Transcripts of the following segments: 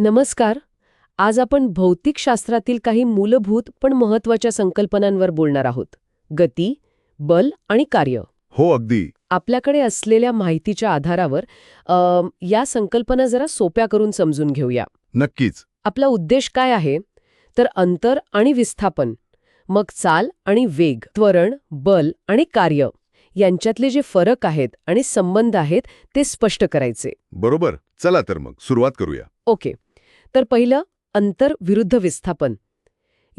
नमस्कार. आज आपण भौतिकशास्त्रातील काही मूलभूत पण महत्त्वाच्या संकल्पनांवर बोलणार आहोत. गती बल आणि कार्य. हो अगदी. आपल्याकडे असलेल्या माहितीच्या आधारावर या संकल्पना जरा सोप्या करून समजून घेऊया. नक्कीच. आपला उद्देश काय आहे? तर अंतर आणि विस्थापन मग चाल आणि वेग त्वरण बल आणि कार्य यांच्यातले जे फरक आहेत आणि संबंध आहेत ते स्पष्ट करायचे. बरोबर. चला तर मग सुरुवात करूया. ओके. तर पहिलं अंतर विरुद्ध विस्थापन.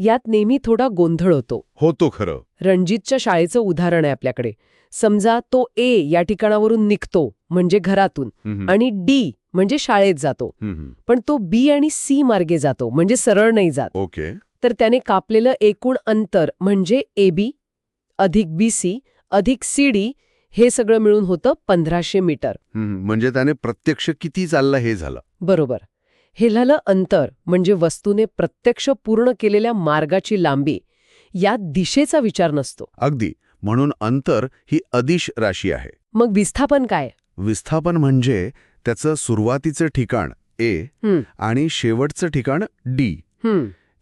यात नेहमी थोडा गोंधळ होतो. होतो खरं. रणजितच्या शाळेचं उदाहरण आहे आपल्याकडे. समजा तो ए या ठिकाणावरून निघतो म्हणजे घरातून आणि डी म्हणजे शाळेत जातो. पण तो बी आणि सी मार्गे जातो म्हणजे सरळ नाही जात. ओके. तर त्याने कापलेलं एकूण अंतर म्हणजे ए बी अधिक बी सी अधिक सी डी हे सगळं मिळून होतं पंधराशे मीटर. म्हणजे त्याने प्रत्यक्ष किती चाललं हे झालं? बरोबर. हे झालं अंतर म्हणजे वस्तूने प्रत्यक्ष पूर्ण केलेल्या मार्गाची लांबी यात दिशेचा विचार नसतो. अगदी. म्हणून अंतर ही अदिश राशी आहे. मग विस्थापन काय? विस्थापन म्हणजे त्याचं सुरुवातीचं ठिकाण ए आणि शेवटचं ठिकाण डी.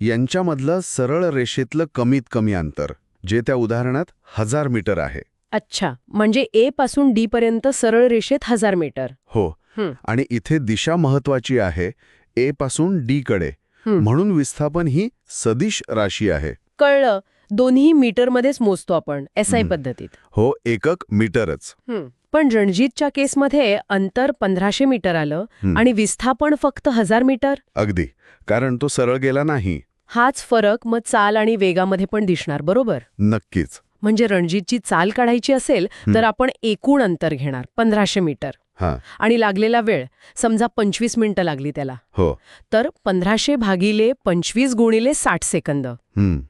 यांच्यामधलं सरळ रेषेतलं कमीत कमी अंतर जे त्या उदाहरणात हजार मीटर आहे. अच्छा. म्हणजे ए पासून डी पर्यंत सरळ रेषेत हजार मीटर. हं. आणि इथे दिशा महत्वाची आहे ए पासून डी कडे. म्हणून विस्थापन ही सदिश राशी आहे. कळलं. दोन्ही मीटरमध्येच मोजतो आपण एस आय. पद्धतीत. हो एकक मीटरच. पण रणजितच्या केसमध्ये अंतर पंधराशे मीटर आलं. आणि विस्थापन फक्त हजार मीटर? अगदी. कारण तो सरळ गेला नाही. हाच फरक मग चाल आणि वेगामध्ये पण दिसणार बरोबर? नक्कीच. म्हणजे रणजितची चाल काढायची असेल तर आपण एकूण अंतर घेणार पंधराशे मीटर. आणि लागलेला वेळ समजा पंचवीस मिनिटं लागली त्याला. हो. तर पंधराशे भागिले पंचवीस गुणिले साठ सेकंद.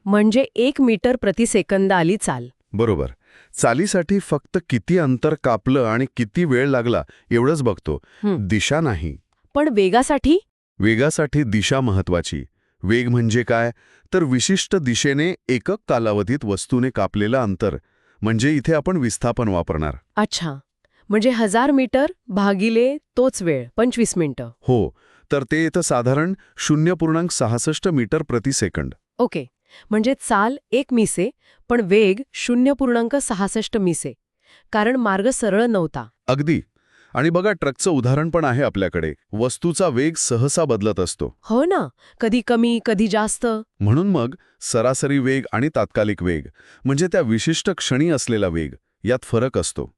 म्हणजे एक मीटर प्रति सेकंद आली चाल. बरोबर. चालीसाठी फक्त किती अंतर कापलं आणि किती वेळ लागला एवढंच बघतो. दिशा नाही. पण वेगासाठी? वेगासाठी दिशा महत्वाची. वेग म्हणजे काय? तर विशिष्ट दिशेने एकक कालावधीत वस्तूने कापलेलं अंतर. म्हणजे इथे आपण विस्थापन वापरणार. अच्छा. म्हणजे हजार मीटर भागिले तोच वेळ पंचवीस मिनिटं. हो तर ते येतं साधारण शून्य पूर्णांक सहासष्ट मीटर प्रति सेकंड. ओके म्हणजे चाल एक मिसे पण वेग शून्य पूर्णांक सहासष्ट मिसे कारण मार्ग सरळ नव्हता. अगदी. आणि बघा ट्रकचं उदाहरण पण आहे आपल्याकडे. वस्तूचा वेग सहसा बदलत असतो. हो ना कधी कमी कधी जास्त. म्हणून मग सरासरी वेग आणि तात्कालिक वेग म्हणजे त्या विशिष्ट क्षणी असलेला वेग यात फरक असतो.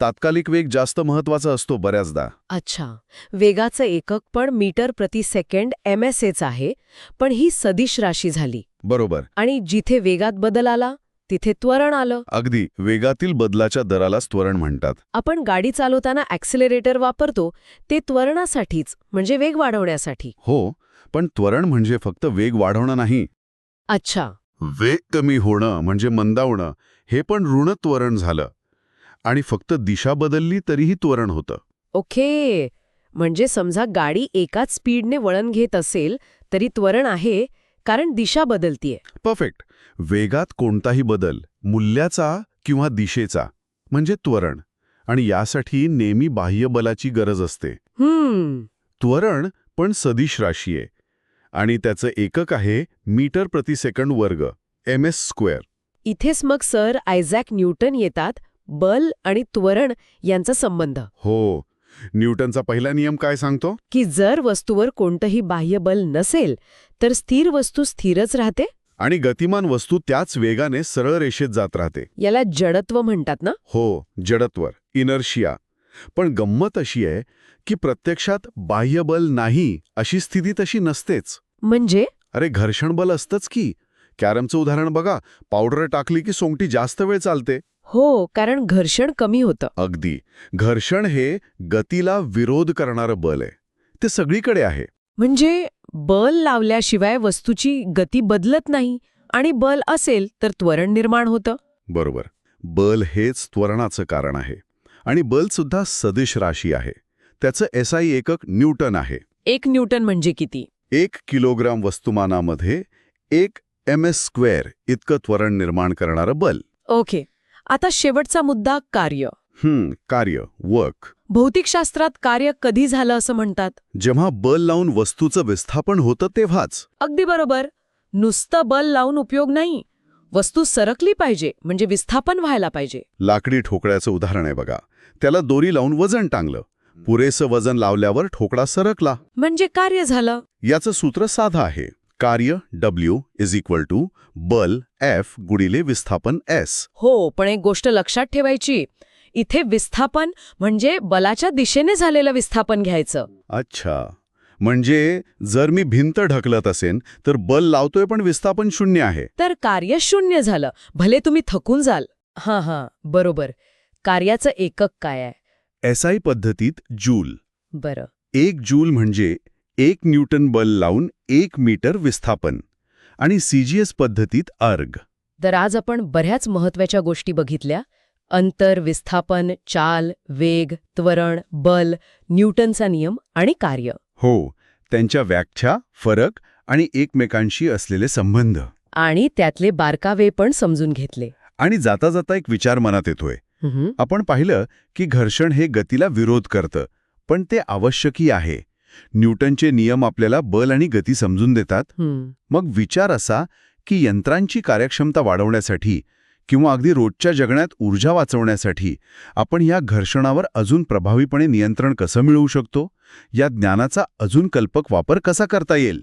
तात्कालिक वेग जास्त महत्त्वाचा असतो बऱ्याचदा. अच्छा. वेगाचं एकक पण मीटर प्रति सेकंड एम एस एच आहे पण ही सदिश राशी झाली. बरोबर. आणि जिथे वेगात बदल आला तिथे त्वरण आलं. अगदी. वेगातील बदलाच्या दरालाच त्वरण म्हणतात. आपण गाडी चालवताना ॲक्सिलरेटर वापरतो ते त्वरणासाठीच म्हणजे वेग वाढवण्यासाठी. हो पण त्वरण म्हणजे फक्त वेग वाढवणं नाही. अच्छा. वेग कमी होणं म्हणजे मंदावणं हे पण ऋण त्वरण झालं. आणि फक्त दिशा बदलली तरीही त्वरण होतं. ओके. म्हणजे समजा गाडी एकाच स्पीडने वळण घेत असेल तरी त्वरण आहे कारण दिशा बदलतीये. परफेक्ट. वेगात कोणताही बदल मूल्याचा किंवा दिशेचा म्हणजे त्वरण. आणि यासाठी नेहमी बाह्य बलाची गरज असते. हम्म. त्वरण पण सदिश राशी आहे आणि त्याचं एकक आहे मीटर प्रति सेकंड वर्ग एम एस स्क्वेअर. इथेच मग सर आयझॅक न्यूटन येतात बल आणि त्वरण यांचा संबंध. हो. न्यूटनचा पहिला नियम काय सांगतो? की जर वस्तूवर कोणतंही बाह्य बल नसेल तर स्थिर वस्तू स्थिरच राहते. आणि गतिमान वस्तू त्याच वेगाने सरळ रेषेत जात राहते. याला जडत्व म्हणतात ना? हो जडत्वर इनर्शिया. पण गंमत अशी आहे की प्रत्यक्षात बाह्य बल नाही अशी स्थिती तशी नसतेच. म्हणजे? अरे घर्षण बल असतंच की. कॅरमचं उदाहरण बघा. पावडर टाकली की सोंगटी जास्त वेळ चालते. हो कारण घर्षण कमी होतं. अगदी. घर्षण हे गतीला विरोध करणारं बल आहे. ते सगळीकडे आहे. म्हणजे बल लावल्याशिवाय वस्तूची गती बदलत नाही आणि बल असेल तर त्वरण निर्माण होतं. बरोबर. बल हेच त्वरणाचं कारण आहे. आणि बल सुद्धा सदिश राशी आहे. त्याचं एसआय एकक न्यूटन आहे. एक न्यूटन म्हणजे किती? एक किलोग्राम वस्तुमानामध्ये एक एम एस स्क्वेअर इतकं त्वरण निर्माण करणारं बल. ओके. आता शेवटचा मुद्दा कार्य. हं कार्य वर्क भौतिकशास्त्रात कार्य कधी झालं असं म्हणतात? जेव्हा बल लावून वस्तूचं विस्थापन होतं तेव्हाच. अगदी बरोबर. नुसतं बल लावून उपयोग नाही. वस्तू सरकली पाहिजे म्हणजे विस्थापन व्हायला पाहिजे. लाकडी ठोकळ्याचं उदाहरण आहे बघा. त्याला दोरी लावून वजन टांगलं. पुरेसं वजन लावल्यावर ठोकळा सरकला. म्हणजे कार्य झालं. याचं सूत्र साधं आहे. कार्य डब्ल्यू इज इक्वल टू बल एफ गुणिले विस्थापन एस हो पण एक गोष्ट लक्षात ठेवायची. इथे विस्थापन म्हणजे बलाच्या दिशेने झालेलं विस्थापन घ्यायचं. अच्छा. म्हणजे जर मी भिंत ढकलत असेन तर बल लावतोय पण विस्थापन शून्य आहे. तर कार्य शून्य झालं. भले तुम्ही थकून जाल. हां हां. बरोबर. कार्याचं एकक काय आहे? एसआय पद्धतीत जूल. बरं. एक जूल म्हणजे एक न्यूटन बल लावून एक मीटर विस्थापन आणि सीजीएस पद्धतीत अर्ग. तर आज आपण बऱ्याच महत्त्वाच्या गोष्टी बघितल्या. अंतर विस्थापन चाल वेग त्वरण बल न्यूटनचा नियम आणि कार्य. हो त्यांच्या व्याख्या फरक आणि एकमेकांशी असलेले संबंध. आणि त्यातले बारकावे पण समजून घेतले. आणि जाता जाता एक विचार मनात येतोय. आपण पाहिलं की घर्षण हे गतीला विरोध करतं पण ते आवश्यकही आहे. न्यूटनचे नियम आपल्याला बल आणि गती समजून देतात. मग विचार असा की यंत्रांची कार्यक्षमता वाढवण्यासाठी किंवा अगदी रोजच्या जगण्यात ऊर्जा वाचवण्यासाठी आपण या घर्षणावर अजून प्रभावीपणे नियंत्रण कसं मिळवू शकतो? या ज्ञानाचा अजून कल्पक वापर कसा करता येईल?